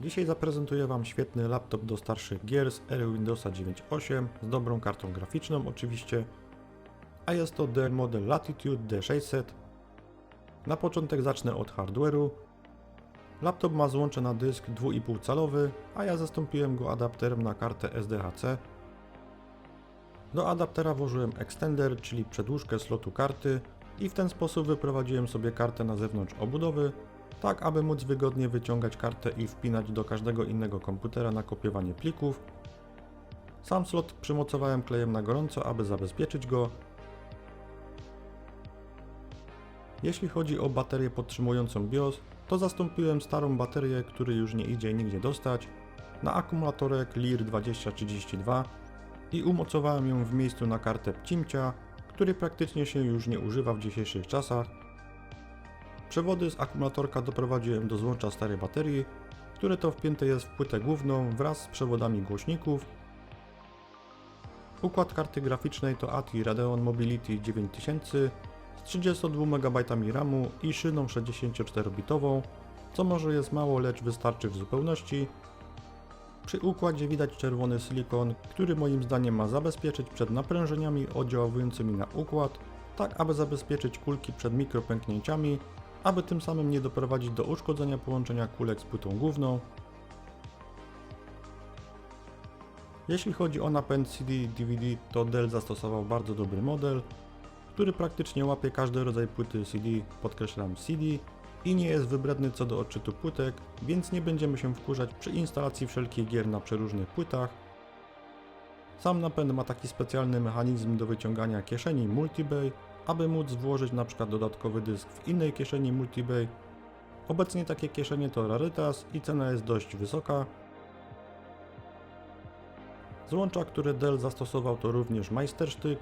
Dzisiaj zaprezentuję Wam świetny laptop do starszych gier z ery Windowsa 9.8 z dobrą kartą graficzną oczywiście, a jest to Dell model Latitude D600. Na początek zacznę od hardware'u. Laptop ma złącze na dysk 2,5 calowy, a ja zastąpiłem go adapterem na kartę SDHC. Do adaptera włożyłem extender, czyli przedłużkę slotu karty i w ten sposób wyprowadziłem sobie kartę na zewnątrz obudowy, tak aby móc wygodnie wyciągać kartę i wpinać do każdego innego komputera na kopiowanie plików. Sam slot przymocowałem klejem na gorąco, aby zabezpieczyć go. Jeśli chodzi o baterię podtrzymującą BIOS, to zastąpiłem starą baterię, której już nie idzie nigdzie dostać, na akumulatorek LIR 2032 i umocowałem ją w miejscu na kartę Pcimcia, który praktycznie się już nie używa w dzisiejszych czasach. Przewody z akumulatorka doprowadziłem do złącza starej baterii, które to wpięte jest w płytę główną wraz z przewodami głośników. Układ karty graficznej to ATI Radeon Mobility 9000 z 32 MB RAMu i szyną 64-bitową, co może jest mało, lecz wystarczy w zupełności. Przy układzie widać czerwony silikon, który moim zdaniem ma zabezpieczyć przed naprężeniami oddziaływującymi na układ, tak aby zabezpieczyć kulki przed mikropęknięciami, aby tym samym nie doprowadzić do uszkodzenia połączenia kulek z płytą główną. Jeśli chodzi o napęd CD-DVD, to Dell zastosował bardzo dobry model, który praktycznie łapie każdy rodzaj płyty CD, podkreślam CD, i nie jest wybredny co do odczytu płytek, więc nie będziemy się wkurzać przy instalacji wszelkich gier na przeróżnych płytach. Sam napęd ma taki specjalny mechanizm do wyciągania kieszeni Multibay, aby móc włożyć przykład dodatkowy dysk w innej kieszeni Multibay. Obecnie takie kieszenie to rarytas i cena jest dość wysoka. Złącza, które Dell zastosował to również majstersztyk.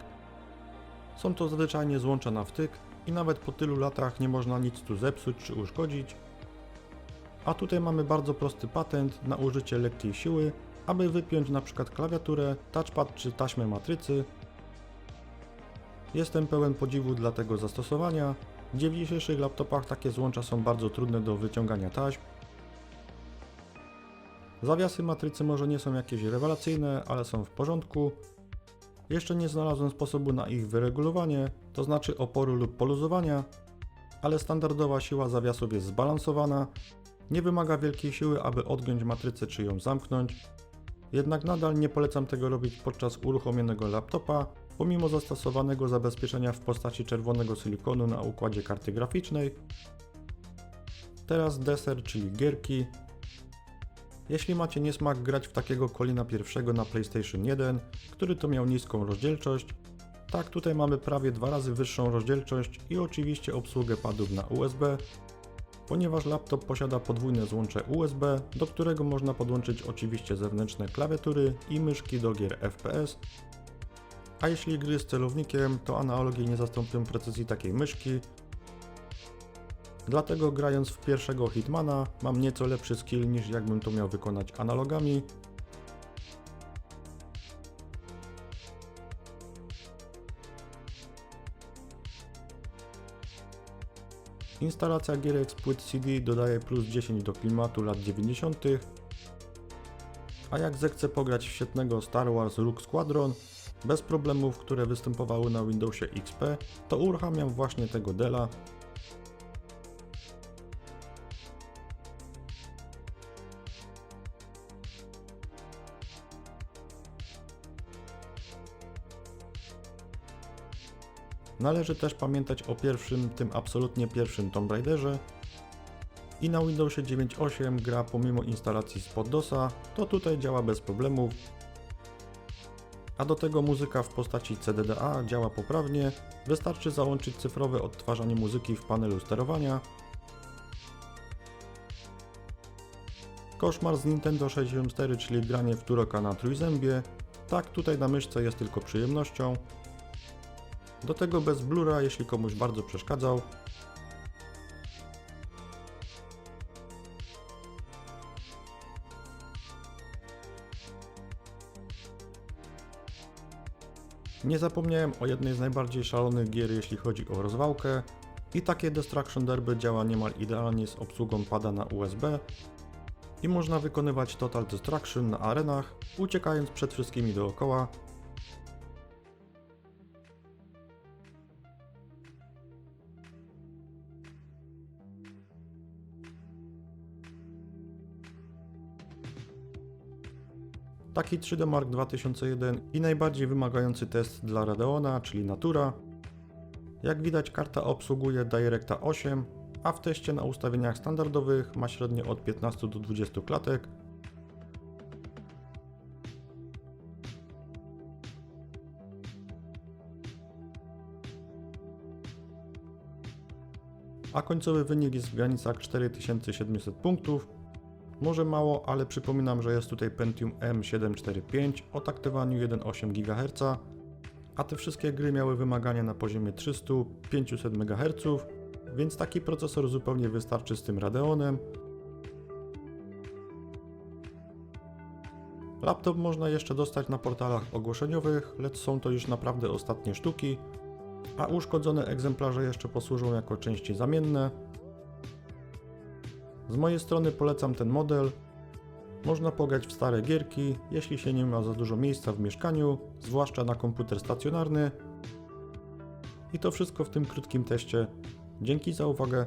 Są to zwyczajnie złącza na wtyk i nawet po tylu latach nie można nic tu zepsuć czy uszkodzić. A tutaj mamy bardzo prosty patent na użycie lekkiej siły, aby wypiąć przykład klawiaturę, touchpad czy taśmę matrycy. Jestem pełen podziwu dla tego zastosowania. W dzisiejszych laptopach takie złącza są bardzo trudne do wyciągania taśm. Zawiasy matrycy może nie są jakieś rewelacyjne, ale są w porządku. Jeszcze nie znalazłem sposobu na ich wyregulowanie, to znaczy oporu lub poluzowania, ale standardowa siła zawiasów jest zbalansowana, nie wymaga wielkiej siły, aby odgiąć matrycę czy ją zamknąć. Jednak nadal nie polecam tego robić podczas uruchomionego laptopa, pomimo zastosowanego zabezpieczenia w postaci czerwonego silikonu na układzie karty graficznej. Teraz deser, czyli gierki. Jeśli macie niesmak grać w takiego Kolina pierwszego na PlayStation 1, który to miał niską rozdzielczość, tak tutaj mamy prawie dwa razy wyższą rozdzielczość i oczywiście obsługę padów na USB, ponieważ laptop posiada podwójne złącze USB, do którego można podłączyć oczywiście zewnętrzne klawiatury i myszki do gier FPS. A jeśli gry z celownikiem, to analogi nie zastąpią precyzji takiej myszki. Dlatego grając w pierwszego Hitmana mam nieco lepszy skill niż jakbym to miał wykonać analogami. Instalacja gierek z płyt CD dodaje plus 10 do klimatu lat 90. A jak zechcę pograć w świetnego Star Wars Rogue Squadron, bez problemów, które występowały na Windowsie XP, to uruchamiam właśnie tego Dela. Należy też pamiętać o pierwszym, tym absolutnie pierwszym Tomb Raiderze. I na Windowsie 9.8 gra pomimo instalacji spod DOSa, to tutaj działa bez problemów. A do tego muzyka w postaci CDDA działa poprawnie, wystarczy załączyć cyfrowe odtwarzanie muzyki w panelu sterowania. Koszmar z Nintendo 64, czyli granie w Turoka na trójzębie. Tak, tutaj na myszce jest tylko przyjemnością. Do tego bez blura, jeśli komuś bardzo przeszkadzał. Nie zapomniałem o jednej z najbardziej szalonych gier, jeśli chodzi o rozwałkę. I takie Destruction Derby działa niemal idealnie z obsługą pada na USB i można wykonywać Total Destruction na arenach, uciekając przed wszystkimi dookoła. Taki 3D Mark 2001 i najbardziej wymagający test dla Radeona, czyli Natura. Jak widać karta obsługuje DirectA 8, a w teście na ustawieniach standardowych ma średnio od 15 do 20 klatek. A końcowy wynik jest w granicach 4700 punktów. Może mało, ale przypominam, że jest tutaj Pentium M745 o taktowaniu 1,8 GHz, a te wszystkie gry miały wymagania na poziomie 300-500 MHz, więc taki procesor zupełnie wystarczy z tym Radeonem. Laptop można jeszcze dostać na portalach ogłoszeniowych, lecz są to już naprawdę ostatnie sztuki, a uszkodzone egzemplarze jeszcze posłużą jako części zamienne. Z mojej strony polecam ten model. Można pograć w stare gierki, jeśli się nie ma za dużo miejsca w mieszkaniu, zwłaszcza na komputer stacjonarny. I to wszystko w tym krótkim teście. Dzięki za uwagę.